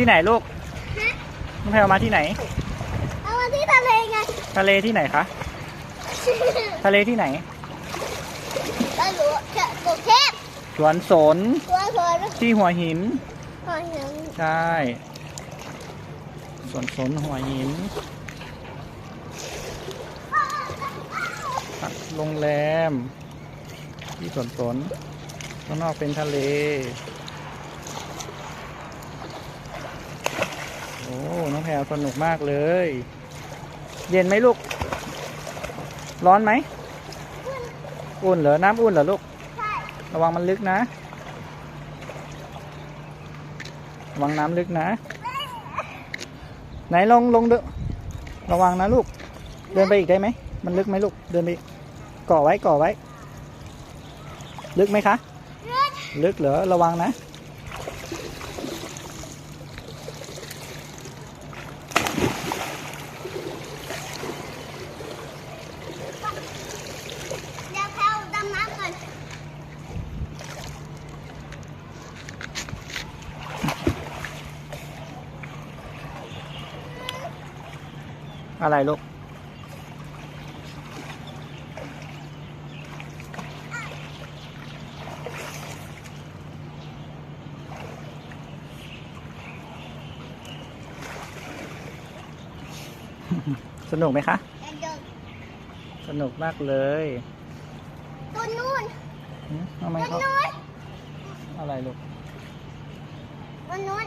ที่ไหนลูกน้องแพลวมาที่ไหน เอามาที่ทะเลไง ทะเลที่ไหนคะ ทะเลที่ไหนไม่รู้จะกรุงเทพสวนสน ตัวเธอที่หัวหินหอยหนังใช่ สวนสนหัวหินพักโรงแรม ที่สวนสนข้างนอกเป็นทะเล อ้น้องแพรวสนุกมากเลย เย็นไหมลูก ร้อนไหม อุ่นเหรอ น้ำอุ่นเหรอลูกใช่ระวังมันลึกนะ ระวังน้ำลึกนะ ไหนลงลงเดนระวังนะลูก เดินไปอีกได้ไหม มันลึกไหมลูก เดินไปก่อไว้ก่อไว้ ลึกไหมคะ ลึกเหรอ ระวังนะ เดี๋ยวแพลวดำน้ำก่อน อะไรลูก สนุกไหมคะเดี๋ยวเดี๋ยวสนุกมากเลยตัวนู้นหึทำไมตัวเขานู้นอะไรลูก ตัวนู้น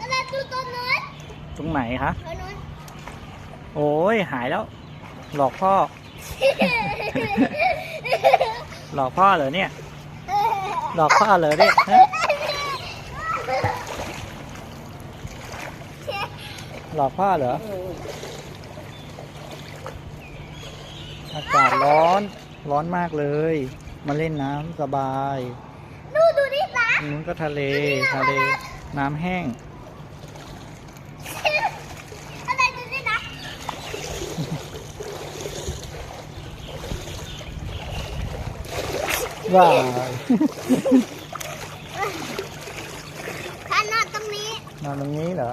อะไรตัวตัวนู้น ต รงไหนคะตัวนู้นโอ้ยหายแล้ว หลอกพ่อ หลอกพ่อเหรอเนี่ย หลอกพ่อเหรอเนี่ยฮะหลอกพ่อเหรออากาศร้อนร้อนมากเลย มาเล่นน้ำสบาย ดูดูนี่นะตรงนู้นก็ทะเลทะเล น้ำแห้ง อะไรดูนี่นะ ว้ายถ้านอนตรงนี้นอนตรงนี้เหรอ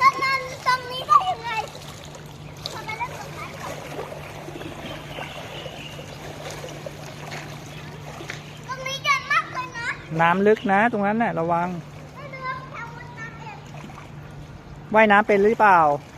ถ้านอนตรงนี้ได้ยังไงทำไมเล่นตรงนั้นก่อนตรงนี้เย็นมากเลยนะน้ำลึกนะตรงนั้นน่ะระวัง ไม่รู้ว่าแถวมันน้ำเองว่ายน้ำเป็นหรือเปล่าไ